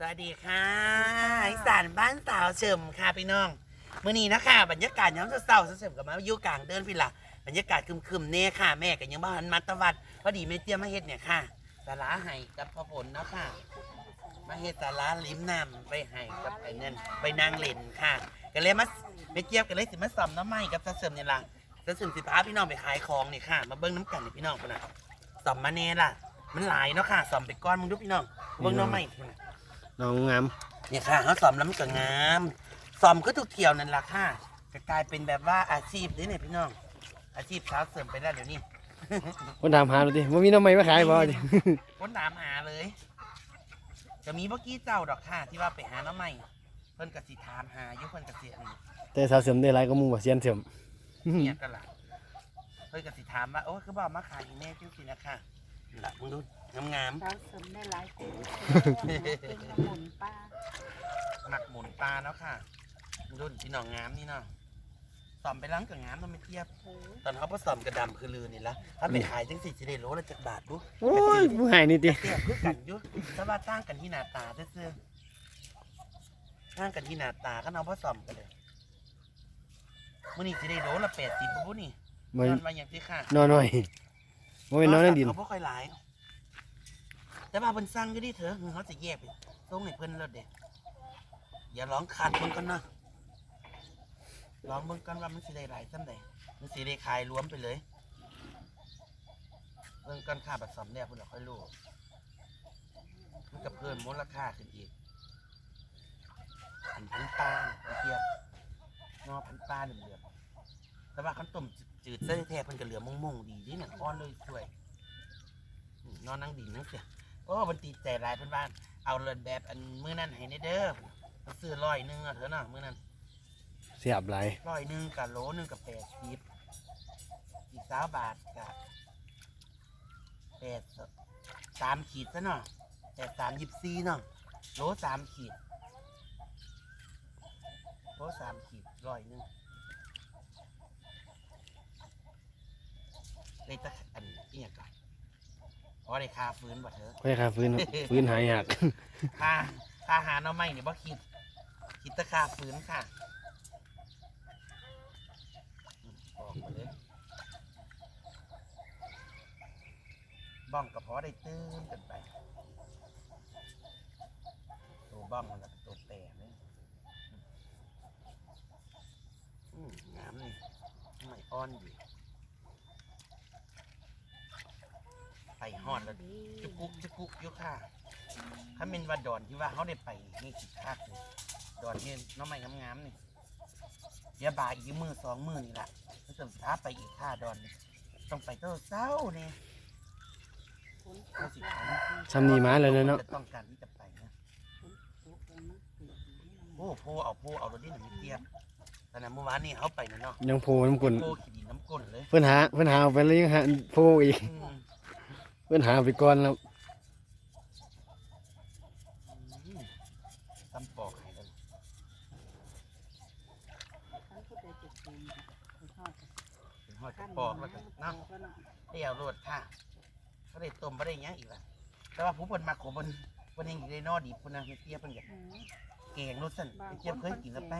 สวัสดีค่ะอีสานบ้านสาวเฉิมค่ะพี่น้องมื่อนี้นะคะบรรยากาศย้ำเศร้าๆเฉิมกับมาอยู่กลางเดินพี่ละบรรยากาศคึมๆเนี่ยค่ะ แม่กับยังบ้านมัตตวัดพอดีแม่เตรียมมาเฮ็ดเนี่ยค่ะสาระให้กับพ่อผลเนาะค่ะ มาเฮ็ดสาระลิ้มน้ำไปให้กับไอ้นั่นไปนางเล่นค่ะก็เลยมาแม่เจี๊ยบก็เลยสิมาซ่อมน้ำไม้กับเสริมเนี่ยล่ะเสริมสิพาพี่น้องไปขายของเนี่ยค่ะ มาเบิ้งน้ำกันนี่พี่น้องคนน่ะซ่อมมาแน่ล่ะ มันหลายเนาะค่ะซ่อมไปก้อนมึงดูพี่น้องเบิ้งน้ำไม้พุ่นน่ะ น้องงามเนี่ยค่ะเขาสอมแล้วมันก็งามสอมก็ทุกเที่ยวนั่นแหละค่ะจะกลายเป็นแบบว่าอาชีพนี่เนี่ยพี่น้อง อาชีพสาวเสริมไปแล้วเดี๋ยวนี้ คนถามหาดูดิว่ามีน้องใหม่มาขายบ่ดิคนถามหาเลยจะมีเมื่อกี้เจ้าดอกค่ะที่ว่าไปหาน้ำใหม่เพิ่นกสิถามหาอยุเพิ่นกสิอันนี้แต่สาวเสริมได้หลายก็มูว่าเซียนเสริมเนี่ยกันล่ะเพิ่นกสิถามว่าโอ้คือบ่ามาขายอีแม่จิ้วสินะค่ะ นั่นล่ะมึงดูงามเราเสริมได้หลายกูเป็นสมุนป้าๆหมักหมุนปลาแล้วค่ะมึงดูพี่น้องงามนี่เนาะสอมไปล้างกับงามมันไม่เทียบ เออตอนเขาผสมกระดำคือลือนี่ละถ้าไปขายจังสิจะได้โลละจักบาทดูโอ้ยผู้หายนี่ติเทียบคือกันอยุถ้าว่าตั้งกันที่หน้าตาซื่อๆตั้งกันที่หน้าตาก็เอาผสมกันเลยมื่อนี้จะได้โลละแปดสิบปุ๊บนี่บ่นอนมาอย่างที่ค่ะนอนหน่อย บ่เป็นนอนในดิน เขาบ่ค่อยหลาย แต่ว่าเพิ่นสั่งก็ดีเถอะเขาจะแยกไปส่งให้เพิ่นแล้วเด็อย่าร้องขาดเบิ่งก่อนนะร้องเบิ่งก่อนว่ามันสิได้หลายซ้ำใดมันสิได้ขายรวมไปเลยเพิ่งกันค่าผสมเนี่ยเพิ่นเราค่อยรู้มันก็เพิ่มมูลค่าขึ้นอีกอันพันปลาอันเทียบงอพันปลาเหลืองๆแต่ว่าขั้นต้ม จืดๆเส้นแท้ๆเพิ่นก็เหลืองมงๆดีดีเนี่ยอ่อนเลยสวยอืมนอนนั่งดีนั่งเสียโอ้มันตีใจหลายเพิ่นบ้านเอาเลินแบบอันมื้อนั้นให้ในเด้อเพิ่นซื้อร้อยหนึงอะเถอะเนาะมื้อนั้นเสียบหลายร้อยหนึ่งกับโลหนึ่งกับแปดสิบอีกสาบาทกับแปดสสามขีดซะเนาะแปดสามยิบซีเนาะโลสามขีดโลสามขีดร้อยหนึ่ง เลยตะอันนี้ก่อนเพราะได้ค่าฟื้นบ่เถอะค่อยค่าฟื้นครับฟื้นหายยากค่าค่าหาหน้าไม่เนี่ยบ่คิด คิดแตะค่าฟื้นค่ะอืมบอกมาเลยบ้องกระเพาะได้ตื้นกันไป ตัวบ้องมันแล้วก็ตัวแปรเลยอืมงามนี่ไม่อ่อนอยู่ ไปหอดแล้วจุกกุกจุกกุกอยู่ค่ะถ้าเป็นว่าดอนที่ว่าเขาได้ไปนี่สิคักเลยดอนนี่น้องใหม่งามๆนี่เดี๋ยวบ่ายอีกมือสองมือนี่แหละถ้าเสริมท้าไปอีกค่าดอนนี่ต้องไปเต้าเศร้าเนี่ยเขาสิขันซ้ำนี่มาแล้วเนาะจะต้องการที่จะไปนะ โอ้โพเอาโพเอารถนี่หนึ่งเทียบแต่นั้นเมื่อวานนี่เขาไปนะเนาะยังโพน้ำกุนโพขีดินน้ำก้นเลย เพิ่นหาเพิ่นหาเอาไปแล้วยังหาโพอีก อืม เพิ่นหาเอาไปก่อนแล้วอืมตำปอกให้เลยทั้งผู้ใดจะเป็นไปทอดเป็นหอดจะปอกแล้วก็เนาะเดี่ยวโรดค่ะเขาได้ต้มไม่ได้หยังอีกละแต่ว่าผู้เพิ่นมาขบเพิ่นเพิ่นยังอยู่ในนอดีเพิ่นนะเฮียเตี้ยเพิ่นก็แกงรสสั่นบางเฮียเตี้ยเคยกินแล้วไป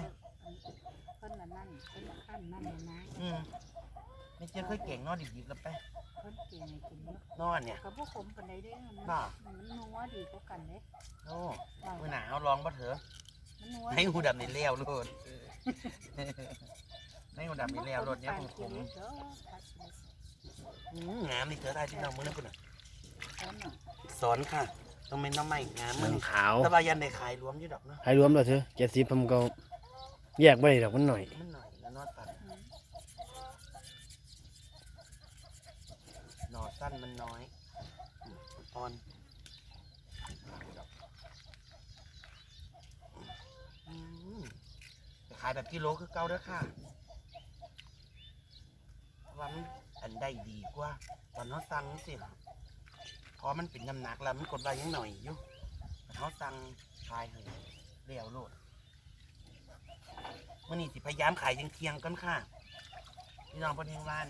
เพิ่นน่ะนั่นเพิ่นน่ะขั้นนั่นน่ะนะ อืม เฮียเตี้ยเคยแกงนอดิบๆแล้วไปเพิ่นเก่งให้กินเนาะนอเนี่ยกับพวกผมปานใดเด้อมันบ้ามันนัวดีกว่ากันเด้โอ้บางมื้อหน้าเอาลองบ่เถอะมันนัวให้หูดำในเลี้ยวโลดให้หูดำในเลี้ยวโลดเนี่ยผมผมเด้อผัดเลยอืมงามนี่เถอะได้ที่น้องมื้อนั้นพุ่นน่ะตอนน่ะสอนค่ะต้องเป็นน้ำใหม่งามมื้อมันนี้ขาวแต่ว่ายันได้ขายรวมอยู่ดอกเนาะให้รวมแล้วเถอะ70ผมก็แยกบ่ได้ดอกมันหน่อยมันหน่อยแล้วนอตัด อืม หนอ สั้นมันน้อยอืมอ่อนจะขายแบบกิโลคือเก่าเด้อค่ะว่ามันอันได้ดีกว่า ตอนเขาสั่งสิพอมันเป็นน้ำหนักแล้วมันกดไว้ยังหน่อยอยู่เขาสั่งขายให้เรียวโลดมื่อนี้สิพยายามขายยังเที่ยงกันค่ะพี่น้องพนเฮงร้าน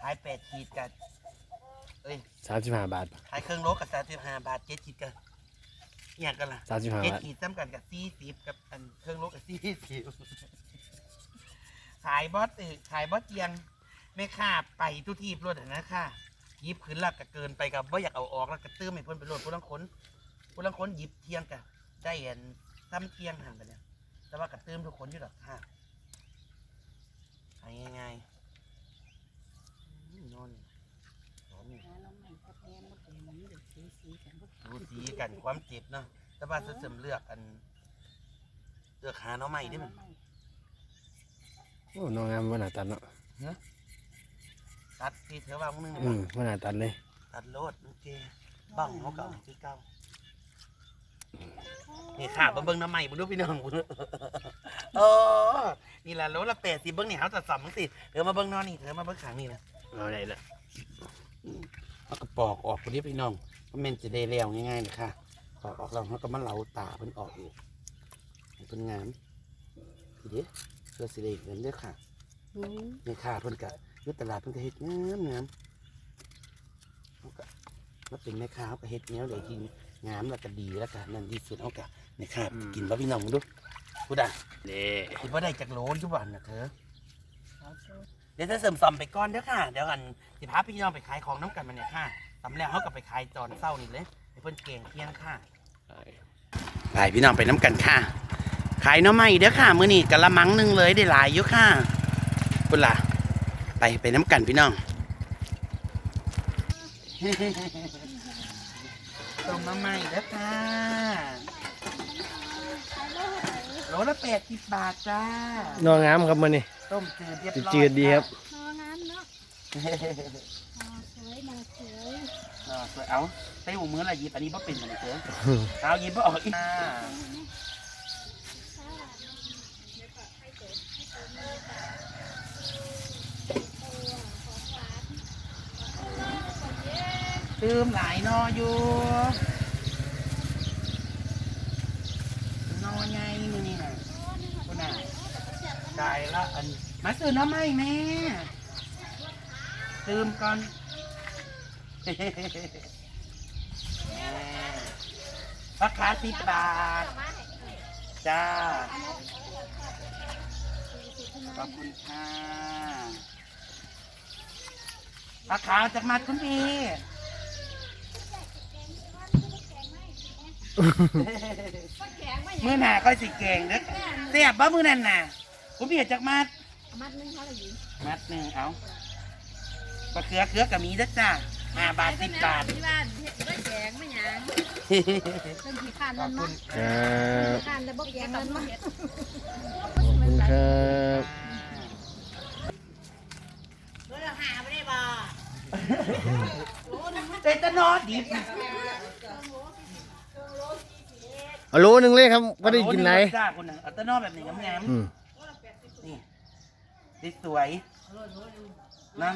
ขายแปดขีดกับ เอ้ย35บาทขายเครื่องโลกับสามสิบห้าบาทเจ็ดขีดกันอย่างกันล่ะสามสิบห้าเจ็ดบาทขีดจำกันกับสี่สิบกับอันเครื่องโลกับสี่สิบขายบอสเออขายบอสเจียงไม่ค่าไปทุกทีบรถนะค่ะหยิบขึ้นลักก็เกินไปกับว่าอยากเอาออกแล้วก็ตื้มให้เพิ่นไปรถผู้ลังคนผู้ลังคนหยิบเทียงกะได้เห็นซ้ำเทียงหันไปเนี่ยแต่ว่ากับตื้มทุกคนอยู่หรอกค่ะขายง่ายๆอืมนอนนอนนี่ หาน้องใหม่ก็แพงหมดเลยมันเดือดสีสีกันหมดดูสีกันความเจ็บเนาะแต่ว่าเสริมเลือกอันเลือกหาเนาะใหม่ได้มันโอ้น้องงามว่าหนาตัดเนาะตัดที่เธอว่ามึงอืมว่าหนาตัดเลย ตัดโลดโอเคบ้างเขาเก่าคือเก่านี่ค่ะเบิ่งน้ำใหม่บุญดูพี่น้องบุญโอ้นี่แหละโลละแปดสิเบิ่งนี่เขาจะสัมมึงสิเธอมาเบิ่งนอนนี่เธอมาเบิ่งขางนี่นะเอาได้ละเขาก็ปอกออกคนนี้พี่น้อง เพราะมันจะได้แล้วง่ายๆเลยค่ะปอกออกแล้วเขาก็มาเหลาตาเพิ่นออกอีกให้เพิ่นงามทีเดียวเพื่อสิได้เงินเด้อค่ะอืมในค่าเพิ่นกะยุตลาดเพิ่นก็เฮ็ดงามงามเขาก็มาเป็นแม่ค้าเขาก็เฮ็ดแนวได้กินงามแล้วก็ดีแล้วก็นั่นที่สุดเขาก็ในค่ากินบ่พี่น้องมึงดูพูดอะเด้คิดว่าได้จากโหลนทุกวันนะเธอเอาโซ่เดี๋ยวจะเสริมซอมไปก่อนเด้อค่ะ เดี๋ยวกันสิพาพี่น้องไปขายของน้ำกันมาเนี่ยค่ะ สำแล้วเขาก็ไปขายตอนเศร้านี่เลยให้เพิ่นเก่งเที่ยงค่ะไปพี่น้องไปน้ำกันค่ะ ขายหน้ำไม้เด้อค่ะมื้อนี้กะละมังหนึงเลยได้หลายอยู่ค่ะพุ่นล่ะ ไปไปน้ำกันพี่น้อง ต้มมาใหม่เด้อค่ะโลละแปดสิบบาทจ้าน้องงามครับมันนี่ต้มจืดเรียบร้อยจืดๆดีครับพองามเนาะพอสวยมาสวย เออ สวยเอาเต้หูมือละหยิบอันนี้บ่เป็นเหมือนเดิมเอาหยิบบ่ออกอีกอ่าตืมหลายนออยู่นอไงมือนี่น่ะคุณน่ะได้ละอันมาซื้อน้ำไหมแม่ตืมก่อน ราคาสิบบาท จ้า ขอบคุณค่ะราคาจากมัดคุณพี่มือหนาค่อยสิเก่งเด้อเสียบบ่มือนั่นน่ะคุณพี่จากมัดมัดนึงเท่าไหร่มัดหนึ่งเอาบะเขือเขือกับมีเด้อจ้า ห้าบาทสิบบาทที่บ้านไม่แจงไม่หยังเป็นขี้ข้านขอนั่บนคุเนาะณครับข้านแต่บ่แจงนั่นเนาะขอบคุณครับเป็นตะนอดิบเอาโลหนึงเลยครับก็ได้กินไรจ้าคุณน่ะเอาตะนอแบบนี้งามอืมๆนี่นี่สวย นะ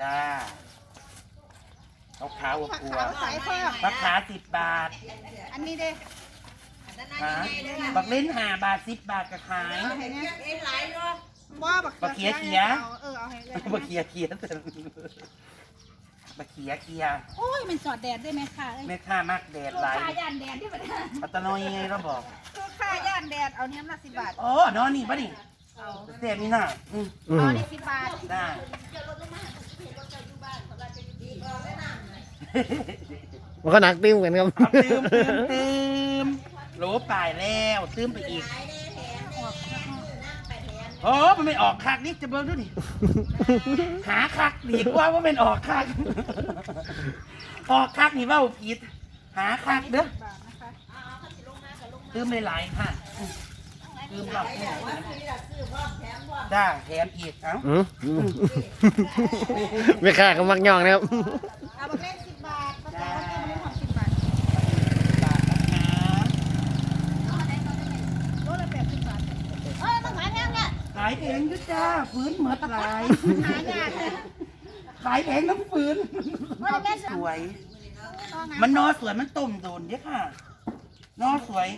จ้าเอาขาวอวบใส่เพิ่มๆราคาสิบบาท อันนี้เด้ฮะบักเล่นห้าบาทสิบบาทก็ขายเอาให้เนี่ยเอ็นหลายเนาะบ่บักบักเขียเขียเออเอาให้เลยบักเขียเขียแต่บักเขียเขียโอ้ยมันสอดแดดได้ไหมค่ะเอ้ยแม่ค้ามากแดดลูกหลายค้าย่านแดดที่ประเทศปัตตานอยยังไงเราบอกลูกค้าย่านแดดเอาเนี้ยละสิบบาทโอ้นอนนี่ปะนี่ เอาเสียมีหน้าอืมอืเอามนี่สิบบาทได้ มันก็หนักติ้มกันครับ เอาตืมตืมตืมโหลป่ายแล้วตืมไปอีกโอ้มันไม่ออกคักนี่จะเบิ่งดูดิหาคักดีกว่าว่ามันออกคัก ออกคักนี่เว่าผิด หาคักเด้อบาทนะคะตืมหลายๆค่ะ ตืมรอบนี้จ้าแถมอีกเอ้าอืมอืมไม่ค่าก็มักย่องนะครับ เอาบักเล่นสิบบาทบักเล่นบักเล่นของสิบบาทบาทนะคะโลละแปดสิบบาทเอ้ยมันขายแพงเนี่ยขายเองยุจ้าฟื้นเหมือดหลายหายากเลยขายแพงน้ำฟื้นโลละแปดสิบสวยมัมันนอสวยมันต้มโดนเด้อค่ะ นอสวย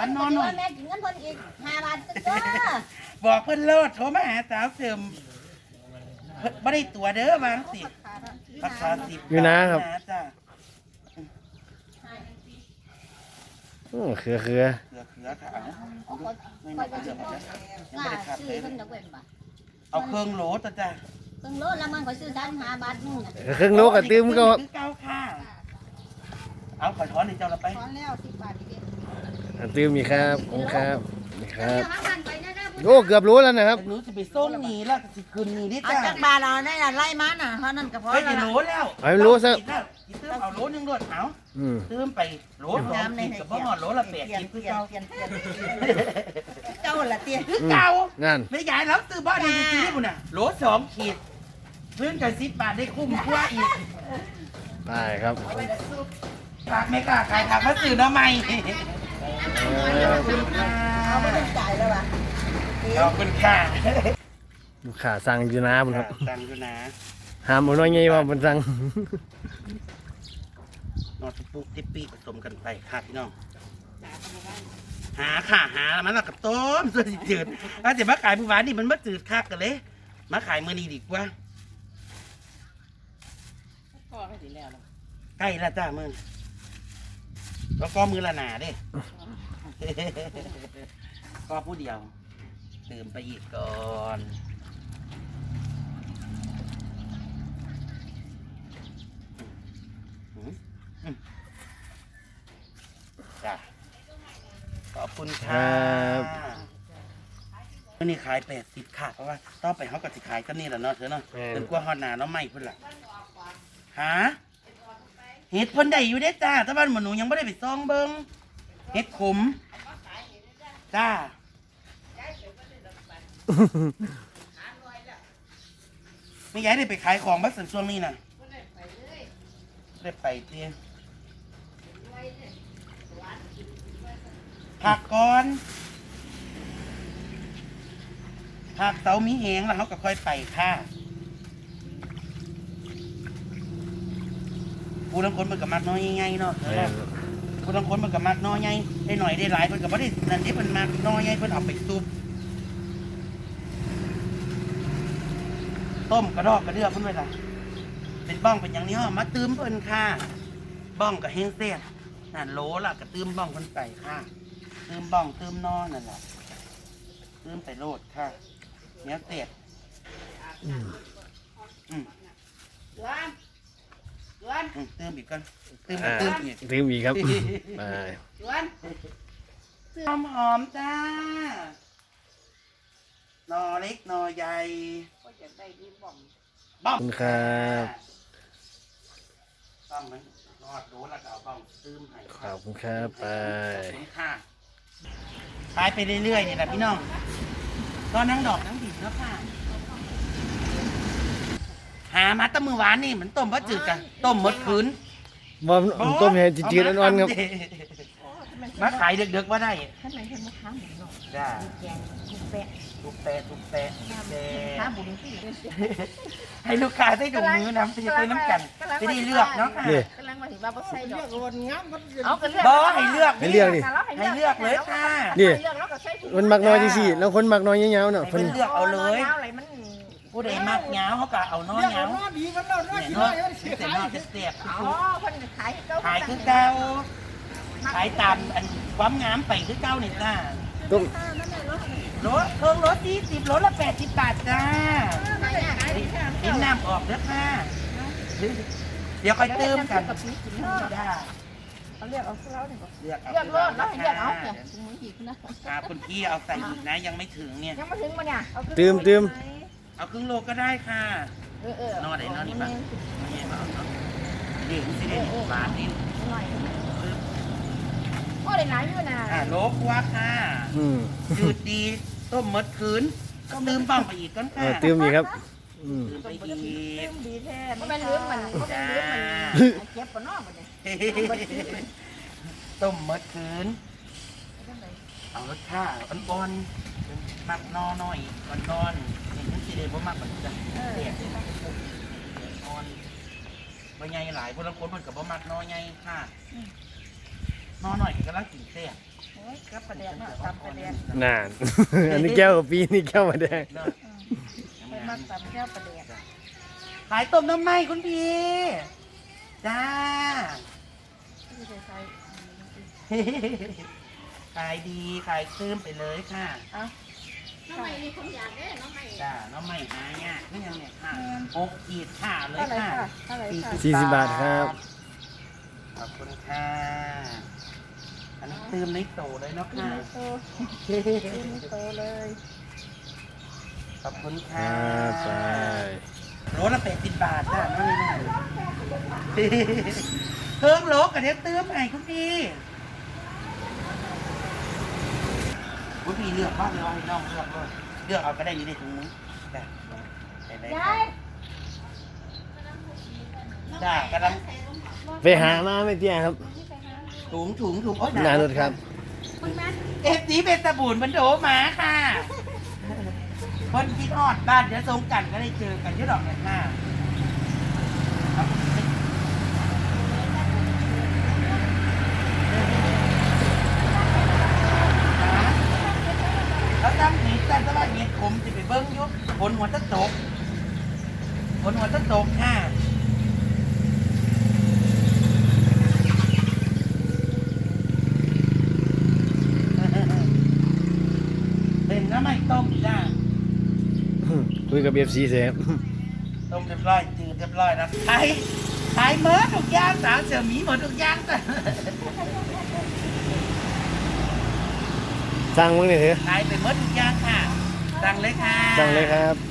คันนอหน่อยแม่กินเงินเพิ่นอีกห้าบาทจ้าบอกเพิ่นโลดโทรมาหาสาวเสริมเพิ่นบ่ได้ตัวเด้อบางสิราคาสิบอยู่นะครับ จ้ะโอ้เคือเคือเขือเขือค่ะเอาไม่ก็น่าจะเขือบอกนะยังกไม่ล้าได้ขับซื้เลอยเพิ่นจะเว้นบ่เอาเครื่องโหลตัวจ้ะเพิ่งโลละมันก็ซื้อ3 5บาทนึงน่ะครึ่งโลก็ตื้มก็ คือเก้าค่ะ เอาขอถอนในเจ้าละไป ถอนแล้ว10บาทอีกเด้ ตื้มอีกครับขอบคุณครับนี่ครับเอาบ้านไปนะนะโอ้เกือบรู้แล้วนะครับหนูจะไปส่งหนีแล้วก็สิคืนหนีนี่เอาจ้ะจากบ้านเราได้น่ะไล่มาน่ะเท่านั้นก็พอเฮ้ยแล้วจะล่ะโหลแล้วเอาให้รู้ซะกินแล้วกินเติมเอาโหลหนึงรวดเอาอืมเติมไปโหลสองกินกับบ่หอดโหลละแปดกินคือเก่าเปลี่ยนเปลี่ยนเจ้าละเตี้ย คือเก่านั่นไม่ย้ายแล้วซื้อบ้านในซื้อปุ่นน่ะโหลสองขีดเพื่อนกันสิบบาทได้คุ้มกว่าอีกได้ครับฝากไม่กล้าขายทางมาซื้อหน้อใหม่ เอาไม่ต้องจ่ายแล้วว่ะขอบคุณค่ะลูกค้าสั่งอยู่นะมันครับตังอยู่นะหามเอาน้อยไงว่ามันสั่งนอตปุกทิปปี้ผสมกันไปค่ะพี่น้องหาค่ะหามันแล้วกับต้มส่วนสิจืดถ้าจะมาขายผู้หวานนี่มันมาจืดคักกันเลย มาขายมือนี้ดีกว่าใกล้และจ้ามือ แล้วก็มือละหนาเด้ ก็ผู้เดียวเติมไปอีกก่อนอืมอืมจ้ะขอบคุณค่ะวันนี้ขายแปดสิบค่ะ เพราะว่าต่อไปเขาก็จะขายก็นี่แหละเนาะเธอเนาะแม่นจนกว่าฮอดหนาเนาะไม่พุ่นละหา เห็ดเพ่นได้อยู่เด้จ้าแต่ว่าหมนหนูยังไม่ได้ไปซองเบิงเห็ดขมจ้าไม่ย้ายได้ไปขายของบัสสันช่วงนี้นะได้ไปเที่ยผักก่อนผักเตามีแหงแล้วเขาก็ค่อยไปค่ะ ผู้ลังคนมันกับมักน้อยง่ายๆเนาะคนบางคนมันก็มักน้อยไงได้หน่อยได้หลายเพิ่นก็บ่ได้นั่นนี่เพิ่นมักน้อยไงเพิ่นเอาไปซุปต้มกระดอกกระเดือกเพิ่นไว้ล่ะเป็นบ้องเป็นอย่างนี้ฮะมาตื้มเพิ่นค่ะบ้องกับแห้งเสียนั่นโหลล่ะก็ตื้มบ้องเพิ่นไปค่ะตื้มบ้องตื้มนอนั่นแหละตื้มไปโลดค่ะเนี้ยเสียอืมดว นดวนอืมตื้มอีกก่อนตื้มก็อ่าตื้มอีกตื้มอีกครับไปดวนหอมหอมๆจ้าหนอเล็กหนอใหญ่ก็จะได้ดีบ่อมบ้อขอบมคุณครับบ้อมมันรอดรู้แล้วก็เอาบ้อมตื้มให้ขอบคุณครับไป ขอบคุณค่ะขายไปเรื่อยๆนี่แหละพี่น้องก็นั่งดอกนั่งดิบแล้วค่ะ หามาแตั้มือหวานนี่เหมือนต้มบะจืดกันต้มหมดคืนว่าต้มให้จืดๆอ่อนๆครับมาขายเด็กๆว่าได้ท่านไหนเพิ่นมาค้าหมูเนาะจ้าแกงลูกแปะทุกแปะทุกแปะทุกแปค้าะบุญที่ให้ลูกค้าได้ดูมือน้ำจะซื้อน้ำกันจะได้เลือกเนาะค่ะนี่ กำลังมาถึงว่าบ่ใส่ดอกรวนงามมันจะเอาก็เลือกบอให้เลือก ให้เลือกดิ ให้เลือกเลยค่ะ นี่เลือกแล้วก็ใส่ถุงมันมักน้อยที่สิแล้วคนมักน้อยยาวๆเนาะให้เพิ่นเลือกเอาเลยอะไรมัน ผู้ใดมักเงาเขาก็เอาน้อยเรียกเงาว่าน้อดีกันแล้วน้อเนี่ยขี้น้เนาะอยมันเสียเสียขายนอกเสียบอ๋อเพิ่นขายให้เก่าขายคือเก้าขายตามอันความงามไปคือเก้านี่จ้าต้มรถเพิ่งรถสี่สิบรถละแปดสิบบาทจ้าขายเนี่ยขายเนี่ยกินน้ำออกเด้อค่ะเดี๋ยวค่อยเติมกันจ้าเอาเลือกเอาเราเนี่ยเลือกเอาเลือกรอดแล้วให้เลือกเอาเนี่ยถึงมืออีกนะอ่าคุณพี่เอาใส่อีกนะยังไม่ถึงเนี่ยยังมาถึงมาเนี่ยเอาขึ้นตื้มตื้ม เอาครึ่งโลก็ได้ค่ะ เออเออนอนไหนนอนนี่ปะนี่เอาเนาะนี่สิเด่นบาทนี่หน่อยโอ้ได้หลายอยู่นะอ่าโลกว่าค่ะอืมจืดดีต้มมดคืนก็ลืมบ้างไปอีกก้อนเอค่ะอตื้มอีกครับ อืมลืมไปอีก ดีแท้เพราะมันลืมมันเพราะมันลืมมันเจ็บปะเนาะบัดนี้ต้มมดคืน เอารสชาติอ่อนๆมักนอหน่อยอ่อนๆนี่ คือสิเด่นบ่มักแบบจะเสียดอ่อนบ่ใหญ่หลายพวกละคนมันกับบ่มักนอใหญ่ค่ะนอหน่อยก็กำลังกินแซ่บโอ้ยกับประเดี๋ยวเนาะตำประเดี๋ยวนาน อันนี้แก้วกับปีนี่แก้วมาแดงเลิศไปมักตำแก้วประเดี๋ยวขายต้มน้ำไหมคุณพี่จ้าที่จะใส่คขายดีขายตื้มไปเลยค่ะ เอา ทำไมมีคนอยากได้น้องใหม่จ้าน้องใหม่หายากนี่ยังเนี่ยค่ะหกขีดค่ะเลยเท่าไหร่ค่ะค่ะเท่าไหร่ค่ะสี่สิบบาทครับ ขอบคุณค่ะอันนี้ตื้มในโตเลยเนาะกินค่ะไม่โตกินไม่โตเลยขอบคุณคค่ะรับไปโลละแปดสิบบาทจ้ะน้อยหน่อยเพิ่มโลกับเนี้ยตื้มไงคุณพี่ คุณพี่เลือกบ้างเลยว่าให้น้องเลือกเลยเลือกเอาก็ได้อยู่ในถุงมือจ้ะไปเลยค่ะจ้ากำลังไปหามาไม่เตี้ยครับถุงถุงถุงโอ๊ยหนารถครับเอฟซีเป็นสบู่มันโดหมาค่ะคนคิดฮอดบ้านเดี๋ยวสงกรารก็ได้เจอกันที่ดอกกันหน้าครับแล้วตั้งหนีแต่ตลาดเห็ดผมจะไปเบิ้งอยุบนหัวตะตกบนหัว ตะตกค่ะ เป็นน้ำไม่ต้มจ้าคุยกับเอฟซีเสร็จต้มเรียบร้อยจืดเรียบร้อยนะขายขายเมิร์ทุกอย่างสาวเสี่ยวหมีหมดทุกอย่างจ้ะสั่งมึงเลยเถอะขายไปเมิร์ทุกอย่างค่ะสั่งเลยค่ะสั่งเลยครับ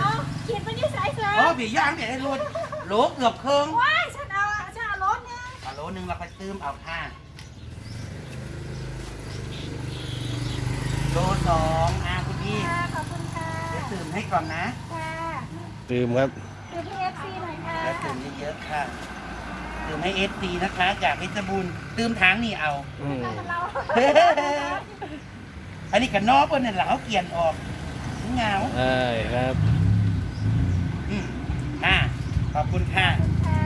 เอาขีดไปที่สายเสือโอ้บีย่างเดี๋ยวให้รถโหลเกือบเครื่องว้ายฉันเอาฉันเอารถเนี่ยเอาโหลหนึ่งเราไปตื้มเอาค่ะโหลสองอะคุณพี่ค่ะขอบคุณค่ะเดี๋ยวตื่มให้ก่อนนะค่ะตื่มครับดูที่เอฟซีหน่อยค่ะแล้วตื่มเยอะๆค่ะตื่มให้เอสตีนะคะ จากเพชรบูรณ์ตื่มทางนี่เอา อืม เรา อันนี้กับนอกเพิ่นนั่นแหละเขาเกลียนออก เหงาใช่ครับอืมอ่าขอบคุณค่ะค่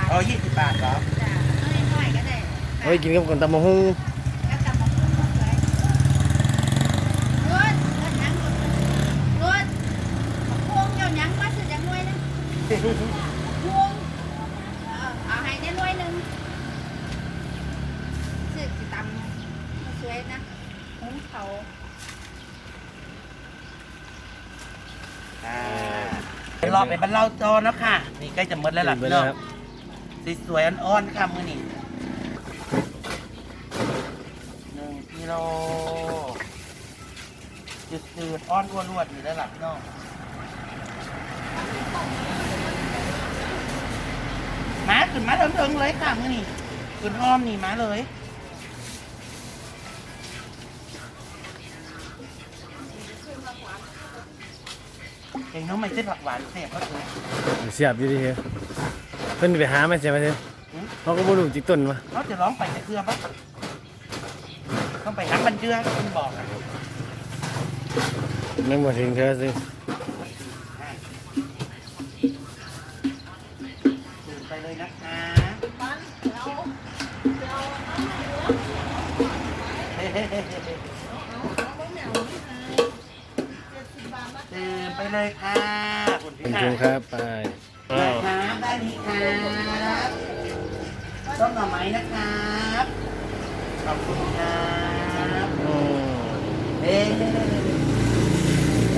ะเอายี่สิบบาทเหรอจ้ะน้อยน้อยก็ได้เอาไปกินกับคนตำมะฮุ่งแล้วกลับมาพูดสวยรถรถยังรถพวงเจ้ายังมาสุดยังรวยนะพวงเอาเอาให้ได้รวยหนึ่งสึกสิตำสวยนะหุงเขา อ่า รอไปบรรเลาจอเนาะค่ะ นี่ใกล้จะหมดแล้วล่ะไปพี่แล้น้วองครับสวยๆอ่อนๆค่ะมือนี่หนึ่งกิโลจืดๆอ้อนอ้วนรวดอยู่แล้วล่ะพี่น้องมาขึ้นมาเถิงๆเลยค่ะมือนี่ขึ้นอ้อมนี่มาเลย งน้องไม่ใช่ผักหวานเสียบก็คือเสียบอยู่ดีเถอะเพิ่นไปหาไม่เสียไปเถอะเขาก็บ่รู้จิกต้นมาเขาจะร้องไปจะเกลือปะต้องไปหักบันเดือคุณบอกอะนั่งบ่ถึงเธอสิดื่มไปเลยนะคะดื่มไป เลยค่ะคุณขพี่อบค่ะคุณครับไปได้อ้าวครับได้ดีครับต้มหน่อไม้นะครับขอบคุณครับอืมเอ๊ะ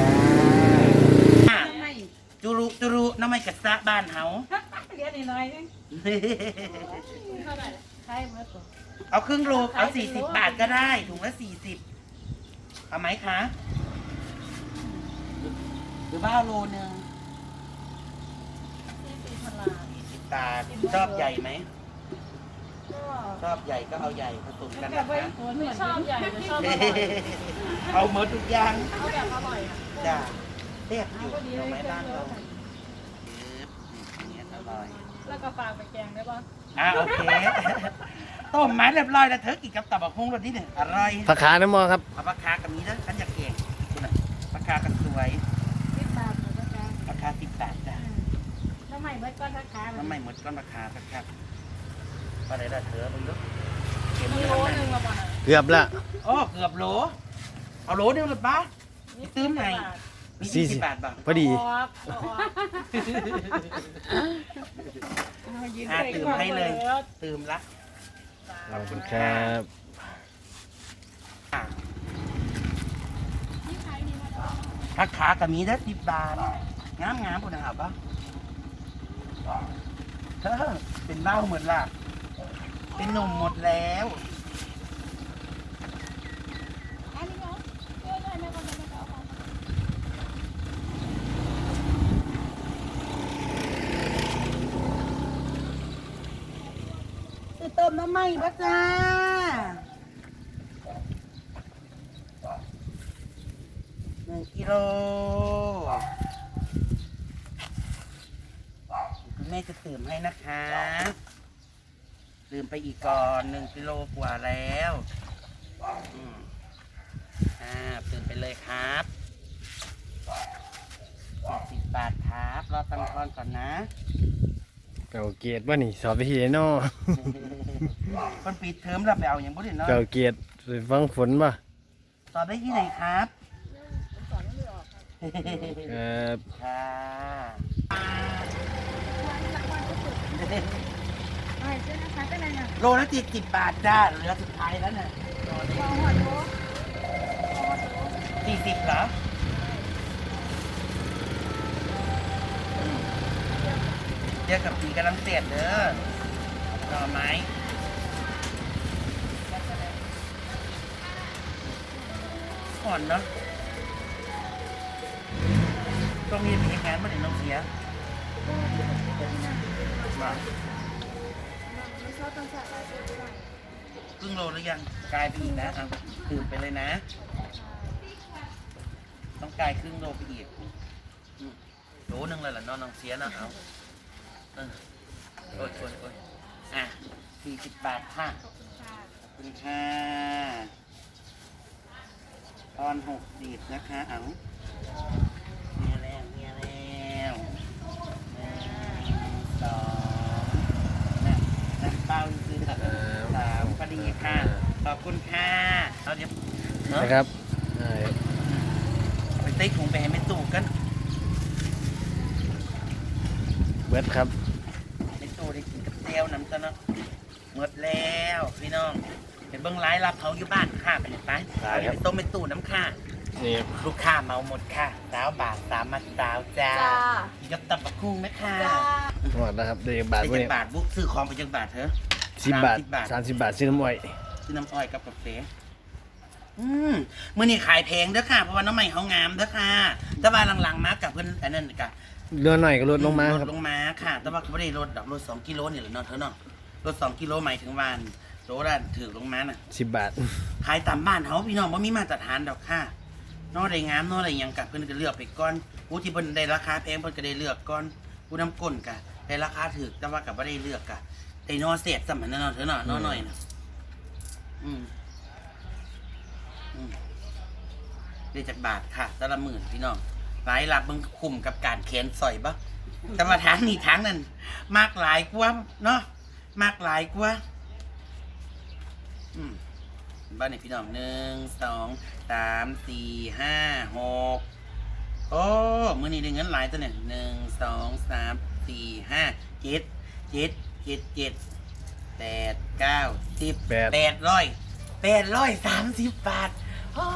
จ้าไม่จุรุจุรุน้ำไม่กระซะบ้านเฮาเรียนอีกหน่อยนึงใช่เมื่อตัวเอาครึ่งโลเอาสี่สิบบาทก็ได้ถุงละสี่สิบเอาไหมคะ หรือว่าเอาโลนึงที่ปีพลาสี่สิบบาทชอบใหญ่ไหม ก็ชอบใหญ่ก็เอาใหญ่ผสมกันแค่นะไว้คะตัวไม่ชอบใหญ่แต่ชอบอเฮ้ร่อยเอาหมดทุกอย่างเอาแบบอร่อยอะจ้าเทียบอยู่ก็ดีเลเอายไหมแค่บ้านเดียเราวปึ๊บอย่างเงี้ยอร่อยแล้วก็ฝากไปแกงได้ป่ะอ่าโอเคต้มไม้เรียบร้อยแล้วเธอกินกับตับกหุ่งรสนี้เนี่ยอร่อยผักขาน้ำมอครับเอาปลาคากับนี้นะฉันอยากเก่งคุณน่ะปลาคากันสวย สิบบาทหมดแล้วกัน ปลาคาสิบบาทจ้ะ น้ำใหม่เมื่อก้อนราคาน้ำไม่หมดก้อนปลาคาสักครับปลาไหนล่ะเธอมึงลูกเก็บมีเงินโลทำไมนึงละบ่ะเกือบละโอ้เกือบโหล เอาโหลเดียวเลยป้าตื้มไหน20บาทมีสี่สี่สิสิบบบาทบ่พอดีออกออกอ่าตื่มให้เลย ตื่มละ ขอบคุณครับอะผักขากับมีได้สิบบาทงามงามปุ่นนะครับปะ เธอเป็นเบ้าหมดละเป็นหนุ่มหมดแล้วจะต้มน้ำไหมบ้าจ้าหนึ่งกิโลคุณแม่จะตื่มให้นะคะตื่มไปอีกก่อนหนึ่งกิโลกว่าแล้วอืมอ่าตื่มไปเลยครับสิบบาทครับรอตังค์ทอนก่อนนะเก่าเกียรติว่านี่สอบวิธีไอ้นอคนปิดเทอมแล้วไปเอาอย่างบุญเนาะเก่าเกียรติไปฟังฝนป่ะตอบได้ที่ไหนครับครับค่ะ ไม่ใช่นะคะเป็นอะไรเนี่ยโลละจิตสิบบาทจ้าเหลือสุดท้ายแล้วน่ะพอหัวโตสี่สิบเหรอเจอกับปีกำลังเสียดเด้อหน่อไม้อ่อนเนาะต้องมีพีงานมาเดี๋ยวน้องเสีย มาครึ่งโลหรือยังกลายไปอีกนะเอาตื่นไปเลยนะ ต้องกลายครึ่งโลไปอีกอืมโลนึงเลยเหรอน้องน้องเสียนะเอาเออโอ้ยโอ้ยโอ้ยอะสี่สิบบาทค่ะ ขอบคุณค่ะตอนหกสิบนะคะ เอาเนี่ยแล้วเนี่ยแล้วหนึ่งสองนะนะ เป้าคือสามพอดีค่ะ ขอบคุณค่ะเอาเดี๋ยวเนอะนะครับเออไปเต้ถุงไปให้แม่ตู่กันเบิดครับแม่ตู่ได้กินกับเจียวน้ำตาเนาะหมดแล้วพี่น้องเป็นเบิ้งไลฟ์รับเขาอยู่บ้านค่ะไปเลยไปได้เอาครับไปต้มแม่ตู่น้ำค่ะ นี่ลูกค้าเมาหมดค่ะสาวบาทสามมัดสาวจ้าจ้ายกตับปะคุ้งไหมค่ะจ้าหมดแล้วครับเดี๋ยวบาทไปพวกจันี้กบาทบุ๊กซื้อของไปจักบาทเถอะ สิบบาท30บาทสามสิบบาทซื้อน้ำอ้อยซื้อน้ำอ้อยกับกาแฟอืมมื่อนี้ขายแพงเด้อค่ะ เพราะว่าน้ำใหม่เขางามเด้อค่ะ แต่ว่าหลังๆมากับเพื่อนอันนั้นกับเดือนหน่อยก็ลดลงมาลครับดลงมาค่ะ แต่ว่าเขาไม่ได้ลดดอกลดสองกิโลนี่แหละเนาะเธอเนาะลดสองกิโลหมายถึงวันโลละถือลงมาน่ะสิบบาท ขายตามบ้านเขาพี่น้องว่ามีมาตรฐานดอกค่ะเนอได้งามเนออะไรหยังกับเพิ่นก็เลือกไปก่อนผู้ที่เพิ่นได้ราคาแพงเพิ่นก็ได้เลือกก่อนผู้น้ำก้นกะได้ราคาถูกแต่ว่ากับไม่ได้เลือกกะ ได้นอเสียบสมันนั่นเนาะเธอเนาะนอหน่อยนะอืมอืมได้จากบาทค่ะแต่ละหมื่นพี่น้องหลายรับมึงคุ้มกับการแขนสอยปะแต่มาทางนี้ทางนั้นมากหลายกว่าเนาะมากหลายกว่าอืมบ้านไหนพี่น้องหนึ่งสองสามสี่ห้าหกโอ้มือนี้ได้เงินหลายตัวเนี่ยหนึ่งสองสามสี่ห้าเจ็ดเจ็ด เจ็ดเจ็ดแปดเก้าสิบแปด แปดร้อยแปดร้อยสามสิบบาทโอ้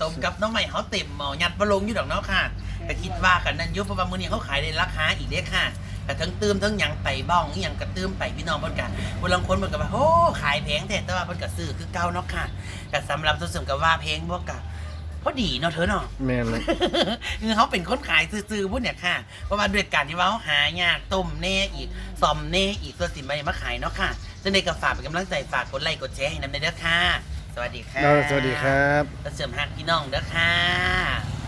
สมกับน้องใหม่เขาเต็มหมอยัดบะลงอยู่ดอกเนาะค่ะแต่คิดว่ากันนั้นอยุเพระว่ามือนี้เขาขายในราคาอีกเด้อค่ะแต่ทั้งตื้มทั้งหยังไปบ้องอหยังกระตื้มไปพี่น้องเพิ่นกันบางคนเพิ่นก็ว่าโอ้ขายแพงแต่แต่ว่าเพิ่นก็ซื้อคือเก่าเนาะค่ะแต่สำหรับตัวเสริมกับว่าเพงพวกกะ พอดีเนาะเธอเนาะ แม่นเลย คือเขาเป็นคนขายซื้อๆพวกเนี่ยค่ะ เพราะว่าด้วยการที่ว่าเขาหายากต้มเน่อีกซ่อมเน่อีกตัวสินมามาขายเนาะค่ะจะในกระฝากเป็นกำลังใจฝากกดไลค์กดแชร์ให้น้ำในเด้อค่ะ สวัสดีค่ะเราสวัสดีครับตัวเสริมหักพี่น้องเด้อค่ะ